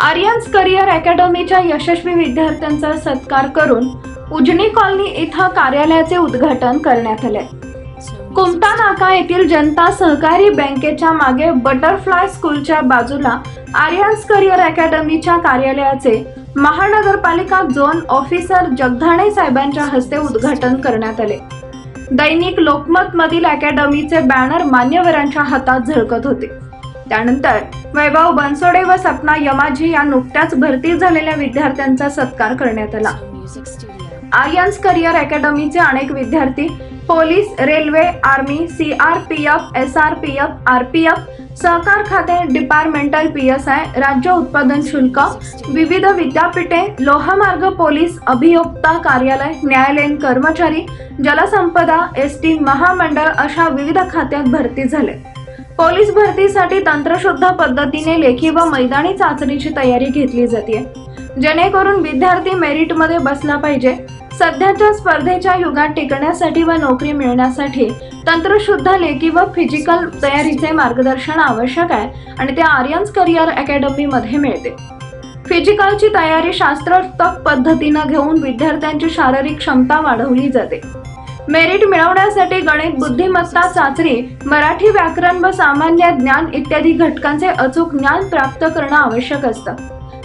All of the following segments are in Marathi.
आर्यन्स करिअर अकॅडमीच्या यशस्वी विद्यार्थ्यांचा सत्कार करून उजनी कॉलनी इथं कार्यालयाचे उद्घाटन करण्यात आले. कुमटा नाका येथील जनता सहकारी बँकेच्या मागे बटरफ्लाय स्कूलच्या बाजूला आर्यन्स करिअर अकॅडमीच्या कार्यालयाचे महानगरपालिका झोन ऑफिसर जगधाणे साहेबांच्या हस्ते उद्घाटन करण्यात आले. दैनिक लोकमत मधील अकॅडमीचे बॅनर मान्यवरांच्या हातात झळकत होते. त्यानंतर वैभव बनसोडे व सपना यमाजी या नुकत्याच भरती झालेल्या विद्यार्थ्यांचा सत्कार करण्यात आला. आर्यन्स करिअर अकॅडमीचे अनेक विद्यार्थी police railway army C R P F S R P F R P F सहकार खाते डिपार्टमेंटल पी एस आय राज्य उत्पादन शुल्क विविध विद्यापीठे लोहमार्ग पोलीस अभियोक्ता कार्यालय न्यायालयीन कर्मचारी जलसंपदा एस टी महामंडळ अशा विविध खात्यात भरती झाले. पोलीस भरतीसाठी तंत्रशुद्ध पद्धतीने लेखी व मैदानी चाचणीची तयारी घेतली जाते. जेणेकरून विद्यार्थी मेरिटमध्ये बसला पाहिजे. सध्याच्या स्पर्धेच्या युगात टिकण्यासाठी व नोकरी मिळण्यासाठी तंत्रशुद्ध लेखी व फिजिकल तयारीचे मार्गदर्शन आवश्यक आहे आणि ते आर्यन्स करिअर अकॅडमीमध्ये मिळते. फिजिकलची तयारी शास्त्रोक्त पद्धतीनं घेऊन विद्यार्थ्यांची शारीरिक क्षमता वाढवली जाते. मेरिट मिळवण्यासाठी गणित बुद्धिमत्ता चाचणी मराठी व्याकरण व सामान्य ज्ञान इत्यादी घटकांचे अचूक ज्ञान प्राप्त करणं आवश्यक असतं.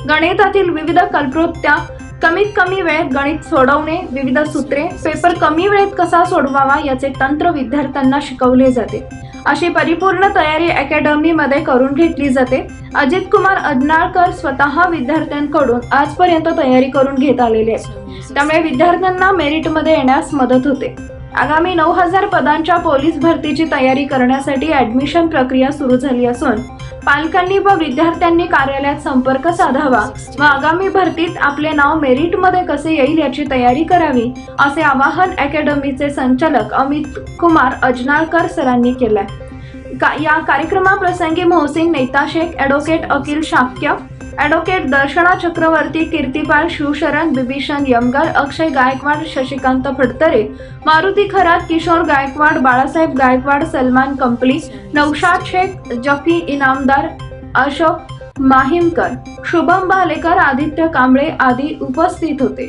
गणितातील विविध कल्पृत्या कमीत कमी वेळेत गणित सोडवणे विविध सूत्रे पेपर कमी वेळेत कसा सोडवावा याचे तंत्र विद्यार्थ्यांना शिकवले जाते. अशी परिपूर्ण तयारी अकॅडमीमध्ये करून घेतली जाते. अजित कुमार अदनाळकर स्वतः विद्यार्थ्यांकडून आजपर्यंत तयारी करून घेत आलेले आहेत. त्यामुळे विद्यार्थ्यांना मेरिटमध्ये येण्यास मदत होते. आगामी नऊ हजार पदांच्या पोलीस भरतीची तयारी करण्यासाठी ऍडमिशन प्रक्रिया सुरू झाली असून पालकांनी व विद्यार्थ्यांनी कार्यालयात संपर्क साधावा व आगामी भरतीत आपले नाव मेरिटमध्ये कसे येईल याची तयारी करावी असे आवाहन अकॅडमीचे संचालक अमित कुमार अजनाळकर सरांनी केलंय. का या कार्यक्रमाप्रसंगी मोहसिन नेता शेख ॲडव्होकेट अखिल शाक्य ॲडव्होकेट दर्शना चक्रवर्ती कीर्तिपाल शिवशरण बिभीषण यमगर अक्षय गायकवाड शशिकांत फडतरे मारुती खरात किशोर गायकवाड बाळासाहेब गायकवाड सलमान कंपली नौशाद शेख जफी इनामदार अशोक माहिमकर शुभम भालेकर आदित्य कांबळे आदी उपस्थित होते.